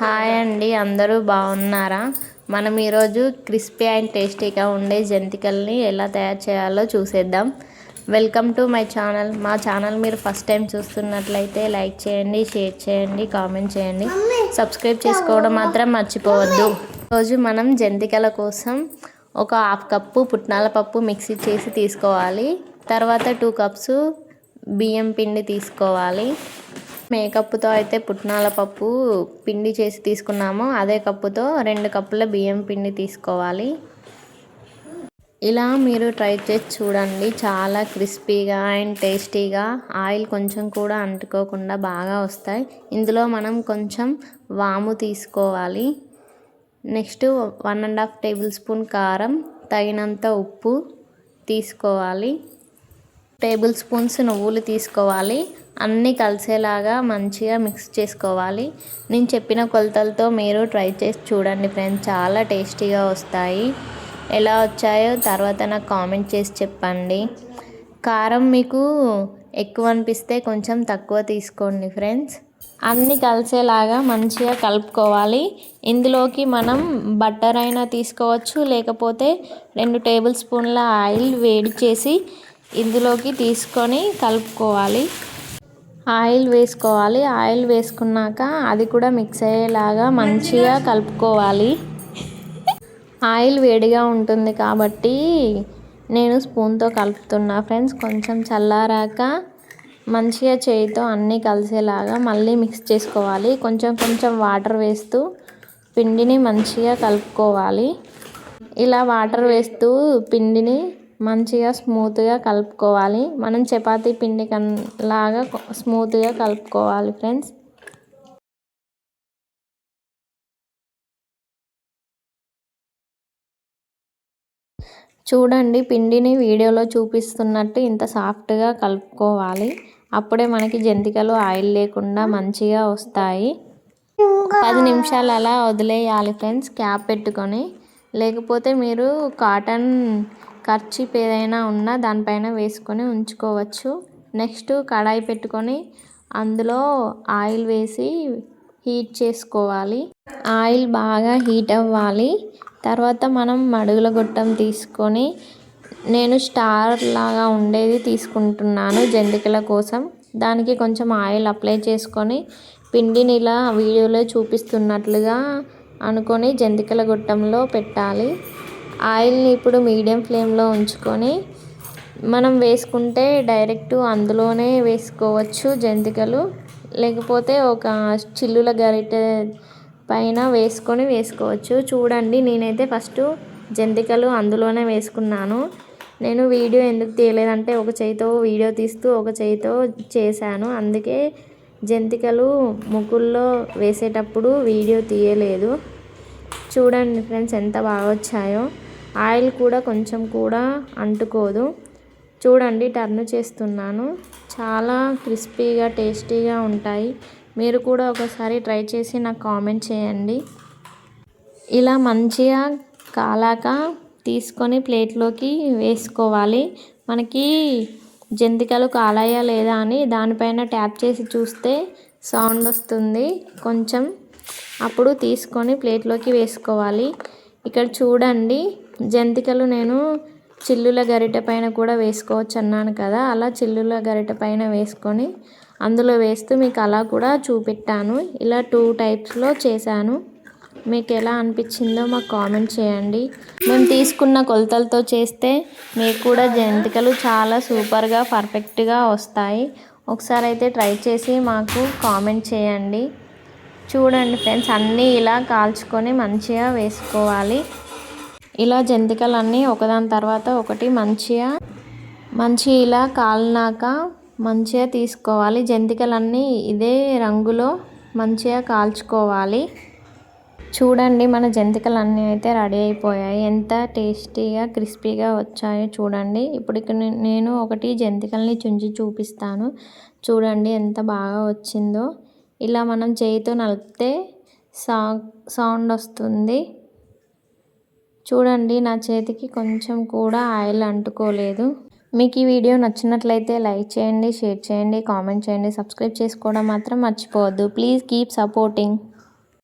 Hi అండి అందరూ బాగున్నారా? మనం ఈరోజు క్రిస్పీ అండ్ టేస్టీగా ఉండే జంతికల్ని ఎలా తయారు చేయాలో చూసేద్దాం. Welcome to my channel. మా ఛానల్ మీరు ఫస్ట్ టైం చూస్తున్నట్లయితే లైక్ చేయండి షేర్ చేయండి కామెంట్ చేయండి. సబ్స్క్రైబ్ చేసుకోవడం మాత్రం మర్చిపోవద్దు. రోజు మనం జంతికల కోసం ఒక హాఫ్ కప్పు పుట్నాల పప్పు మిక్సీ చేసి తీసుకోవాలి. తర్వాత టూ కప్స్ బియ్యం పిండి తీసుకోవాలి. మేకప్తో అయితే పుట్నాల పప్పు పిండి చేసి తీసుకున్నామో. అదే కప్పుతో రెండు కప్పుల బియ్యం పిండి తీసుకోవాలి. ఇలా మీరు ట్రై చేసి చూడండి. చాలా క్రిస్పీగా అండ్ టేస్టీగా ఆయిల్ కొంచెం కూడా అంటుకోకుండా బాగా వస్తాయి. ఇందులో మనం కొంచెం వాము తీసుకోవాలి. Next one and half tablespoon కారం తగినంత ఉప్పు తీసుకోవాలి. టేబుల్ స్పూన్స్ నువ్వులు తీసుకోవాలి. అన్నీ కలిసేలాగా మంచిగా మిక్స్ చేసుకోవాలి. నేను చెప్పిన కొలతలతో మీరు ట్రై చేసి చూడండి ఫ్రెండ్స్. చాలా టేస్టీగా వస్తాయి. ఎలా వచ్చాయో తర్వాత నాకు కామెంట్ చేసి చెప్పండి. కారం మీకు ఎక్కువ అనిపిస్తే కొంచెం తక్కువ తీసుకోండి ఫ్రెండ్స్. అన్నీ కలిసేలాగా మంచిగా కలుపుకోవాలి. ఇందులోకి మనం బట్టర్ అయినా తీసుకోవచ్చు. లేకపోతే రెండు టేబుల్ స్పూన్ల ఆయిల్ వేడి చేసి ఇందులోకి తీసుకొని కలుపుకోవాలి. ఆయిల్ వేసుకోవాలి. ఆయిల్ వేసుకున్నాక అది కూడా మిక్స్ అయ్యేలాగా మంచిగా కలుపుకోవాలి. ఆయిల్ వేడిగా ఉంటుంది కాబట్టి నేను స్పూన్తో కలుపుతున్నా ఫ్రెండ్స్. కొంచెం చల్లారాక మంచిగా చేయితో అన్నీ కలిసేలాగా మళ్ళీ మిక్స్ చేసుకోవాలి. కొంచెం కొంచెం వాటర్ వేస్తూ పిండిని మంచిగా కలుపుకోవాలి. ఇలా వాటర్ వేస్తూ పిండిని మంచిగా స్మూత్గా కలుపుకోవాలి. మనం చపాతీ పిండి లాగా స్మూత్గా కలుపుకోవాలి ఫ్రెండ్స్. చూడండి పిండిని వీడియోలో చూపిస్తున్నట్టు ఇంత సాఫ్ట్గా కలుపుకోవాలి. అప్పుడే మనకి జంతికలు ఆయిల్ లేకుండా మంచిగా వస్తాయి. పది నిమిషాలు అలా వదిలేయాలి ఫ్రెండ్స్ క్యాప్ పెట్టుకొని. లేకపోతే మీరు కాటన్ కర్చీప్ ఏదైనా ఉన్నా దానిపైన వేసుకొని ఉంచుకోవచ్చు. నెక్స్ట్ కడాయి పెట్టుకొని అందులో ఆయిల్ వేసి హీట్ చేసుకోవాలి. ఆయిల్ బాగా హీట్ అవ్వాలి. తర్వాత మనం మడుగుల గొట్టం తీసుకొని నేను స్టార్ లాగా ఉండేది తీసుకుంటున్నాను జంతికల కోసం. దానికి కొంచెం ఆయిల్ అప్లై చేసుకొని పిండిని ఇలా వీడియోలో చూపిస్తున్నట్లుగా అనుకొని జంతికల గొట్టంలో పెట్టాలి. ఆయిల్ని ఇప్పుడు మీడియం ఫ్లేమ్లో ఉంచుకొని మనం వేసుకుంటే డైరెక్ట్ అందులోనే వేసుకోవచ్చు జంతికలు. లేకపోతే ఒక చిల్లుల గరిటె పైన వేసుకొని వేసుకోవచ్చు. చూడండి నేనైతే ఫస్ట్ జంతికలు అందులోనే వేసుకున్నాను. నేను వీడియో ఎందుకు తీయలేదంటే ఒక చేయితో వీడియో తీస్తూ ఒక చేయితో చేశాను. అందుకే జంతికలు ముగ్గుల్లో వేసేటప్పుడు వీడియో తీయలేదు. చూడండి ఫ్రెండ్స్ ఎంత బాగా వచ్చాయో ఆయిల్ కూడా కొంచెం కూడా అంటుకోదు. చూడండి టర్న్ చేస్తున్నాను. చాలా క్రిస్పీగా టేస్టీగా ఉంటాయి. మీరు కూడా ఒకసారి ట్రై చేసి నాకు కామెంట్ చేయండి. ఇలా మంచిగా కాలాక తీసుకొని ప్లేట్లోకి వేసుకోవాలి. మనకి జంతికలు కాలాయా లేదా అని దానిపైన ట్యాప్ చేసి చూస్తే సౌండ్ వస్తుంది. కొంచెం అప్పుడు తీసుకొని ప్లేట్లోకి వేసుకోవాలి. ఇక్కడ చూడండి. జంతికలు నేను చిల్లుల గరిట పైన కూడా వేసుకోవచ్చు అన్నాను కదా. అలా చిల్లుల గరిట పైన వేసుకొని అందులో వేస్తూ మీకు అలా కూడా చూపెట్టాను. ఇలా టూ టైప్స్లో చేశాను. మీకు ఎలా అనిపించిందో మాకు కామెంట్ చేయండి. మేము తీసుకున్న కొలతలతో చేస్తే మీకు కూడా జంతికలు చాలా సూపర్గా పర్ఫెక్ట్గా వస్తాయి. ఒకసారి అయితే ట్రై చేసి మాకు కామెంట్ చేయండి. చూడండి ఫ్రెండ్స్ అన్నీ ఇలా కాల్చుకొని మంచిగా వేసుకోవాలి. ఇలా జంతికలన్నీ ఒకదాని తర్వాత ఒకటి మంచిగా మంచి ఇలా కాలినాక మంచిగా తీసుకోవాలి. జంతికలన్నీ ఇదే రంగులో మంచిగా కాల్చుకోవాలి. చూడండి మన జంతికలన్నీ అయితే రెడీ అయిపోయాయి. ఎంత టేస్టీగా క్రిస్పీగా వచ్చాయో చూడండి. ఇప్పుడు నేను ఒకటి జంతికల్ని చుంచి చూపిస్తాను. చూడండి ఎంత బాగా వచ్చిందో. ఇలా మనం చేయితో నలిపితే సా సౌండ్ వస్తుంది. చూడండి నా చేతికి కొంచెం కూడా ఆయిల్ అంటుకోలేదు. మీకు ఈ వీడియో నచ్చినట్లయితే లైక్ చేయండి షేర్ చేయండి కామెంట్ చేయండి సబ్స్క్రైబ్ చేసుకోవడం మాత్రం మర్చిపోవద్దు. Please keep supporting.